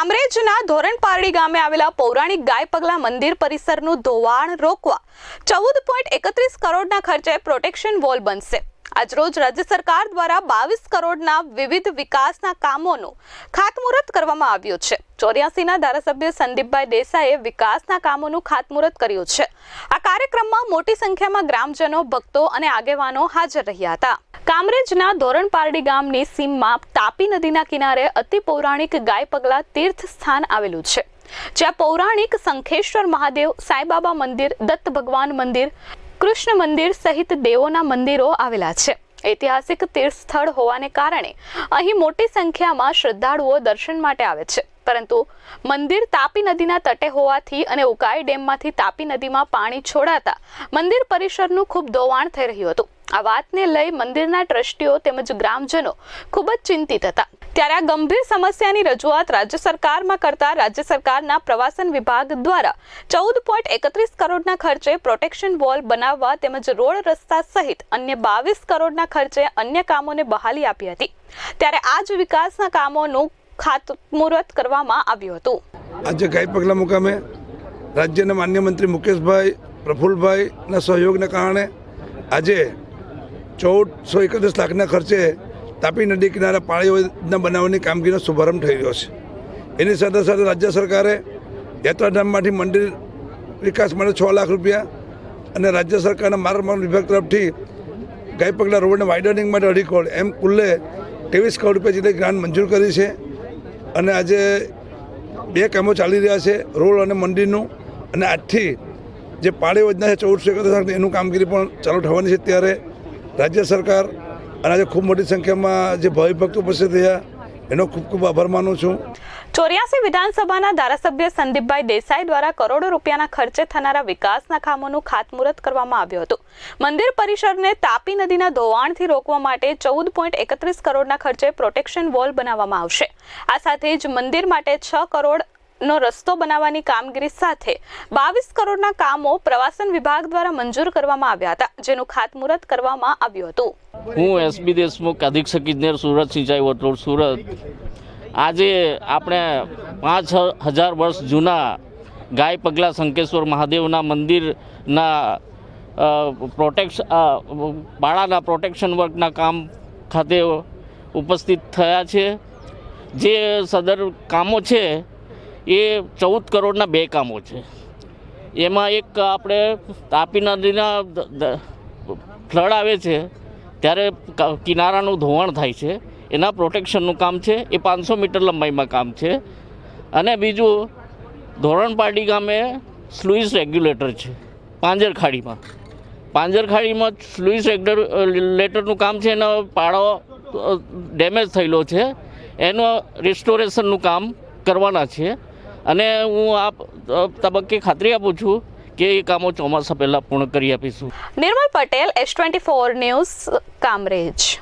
કામરેજના ધોરણપારડી ગામે આવેલા પૌરાણિક ગાય પગલા મંદિર પરિસરનું ધોવાણ રોકવા ચૌદ પોઈન્ટ એકત્રીસ કરોડના ખર્ચે પ્રોટેક્શન વોલ બનશે. આજરોજ રાજ્ય સરકાર દ્વારા બાવીસ કરોડના વિવિધ વિકાસના કામોનું ખાતમુહૂર્ત કરવામાં આવ્યું છે. ચોર્યાસીના ધારાસભ્ય સંદીપભાઈ દેસાઈએ વિકાસના કામોનું ખાતમુહૂર્ત કર્યું છે. આ કાર્યક્રમમાં મોટી સંખ્યામાં ગ્રામજનો, ભક્તો અને આગેવાનો હાજર રહ્યા હતા. કામરેજના ધોરણપારડી ગામની સીમમાં તાપી નદીના કિનારે અતિ પૌરાણિક ગાય પગલા તીર્થ સ્થાન આવેલું છે. જ્યાં પૌરાણિક શંખેશ્વર મહાદેવ, સાંઈબાબા મંદિર, દત્ત ભગવાન મંદિર, કૃષ્ણ મંદિર સહિત દેવોના મંદિરો આવેલા છે. ઐતિહાસિક તીર્થ સ્થળ હોવાને કારણે અહીં મોટી સંખ્યામાં શ્રદ્ધાળુઓ દર્શન માટે આવે છે. પરંતુ મંદિર તાપી નદીના તટે હોવાથી અને ઉકાઈ ડેમમાંથી તાપી નદીમાં પાણી છોડાતા મંદિર પરિસરનું ખૂબ ધોવાણ થઈ રહ્યું હતું. આ વાતને લઈ મંદિરના ટ્રસ્ટીઓ તેમજ ગ્રામજનો ખૂબ જ ચિંતિત હતા. ત્યારે આ ગંભીર સમસ્યાની રજૂઆત રાજ્ય સરકારમાં કરતા રાજ્ય સરકારના પ્રવાસન વિભાગ દ્વારા ચૌદ પોઈન્ટ એકત્રીસ કરોડના ખર્ચે પ્રોટેક્શન વોલ બનાવવા તેમજ રોડ રસ્તા સહિત અન્ય બાવીસ કરોડના ખર્ચે અન્ય કામોને બહાલી આપી હતી. ત્યારે આ જ વિકાસના કામોનું ખાતમુહૂર્ત કરવામાં આવ્યું હતું. આજે ગાયપગલા મુકામે રાજ્યના માન્ય મંત્રી મુકેશભાઈ પ્રફુલ્લભાઈના સહયોગને કારણે આજે ચૌદસો એકત્રીસ લાખના ખર્ચે તાપી નદી કિનારે પાણી યોજના બનાવવાની કામગીરીનો શુભારંભ થઈ રહ્યો છે. એની સાથે સાથે રાજ્ય સરકારે યાત્રાધામમાંથી મંદિર વિકાસ માટે છ લાખ રૂપિયા અને રાજ્ય સરકારના માર્ગ વાહન વિભાગ તરફથી ગાયપગલા રોડને વાઇડનિંગ માટે અઢી કરોડ એમ કુલ્લે ત્રેવીસ કરોડ રૂપિયા જેટલી ગ્રાન્ટ મંજૂર કરી છે અને આજે બે કામો ચાલી રહ્યા છે, રોડ અને મંદિરનું. અને આજથી જે પાળી યોજના છે ચૌદસો એકત્રીસ એનું કામગીરી પણ ચાલુ થવાની છે. ત્યારે રાજ્ય સરકાર અને આજે ખૂબ મોટી સંખ્યામાં જે ભાવિ ભક્તો ઉપસ્થિત થયા એનો ખૂબ ખૂબ આભાર માનું છું. ચોર્યાસી વિધાનસભાના ધારાસભ્ય સંદીપભાઈ દેસાઈ દ્વારા કરોડો રૂપિયાના ખર્ચે થનારા વિકાસના કામોનું ખાતમુહૂર્ત કરવામાં આવ્યું હતું. મંદિર પરિસરને તાપી નદીના ધોવાણથી રોકવા માટે ચૌદ પોઈન્ટ એકત્રીસ કરોડના ખર્ચે પ્રોટેક્શન વોલ બનાવવામાં આવશે. આ સાથે જ મંદિર માટે છ કરોડ નો રસ્તો બનાવવાની કામગીરી સાથે બાવીસ કરોડના કામો પ્રવાસન વિભાગ દ્વારા મંજૂર કરવામાં આવ્યા હતા, જેનું ખાતમુહૂર્ત કરવામાં આવ્યું હતું. હું એસબી દેશમુખ, અધિક્ષક ઇજનેર, સુરત સિંચાઈ વટોળ સુરત. આજે આપણે પાંચ હજાર વર્ષ જૂના ગાય પગલા શંકેશ્વર મહાદેવના મંદિરના પ્રોટેક્શન બાળાના પ્રોટેક્શન વર્કના કામ ખાતે ઉપસ્થિત થયા છે. જે સદર કામો છે એ ચૌદ કરોડના બે કામો છે. એમાં એક આપણે તાપી નદીના ફ્લડ આવે છે, ત્યારે કિનારાનું ધોવાણ થાય છે. એના પ્રોટેક્શનનું કામ છે, એ પાંચસો મીટર લંબાઈમાં કામ છે. અને બીજું ધોરણપાટી ગામે સ્લુઇસ રેગ્યુલેટર છે પાંજર ખાડીમાં પાંજર ખાડીમાં સ્લુઇસ રેગ્યુલેટરનું કામ છે, એનો પાળો ડેમેજ થયેલો છે. એનું રિસ્ટોરેશનનું કામ કરવાના છે. અને હું આ તબક્કે ખાતરી આપું છું કે એ કામો ચોમાસા પહેલાં પૂર્ણ કરી આપીશું. Nirmal Patel S twenty four news Kamrej.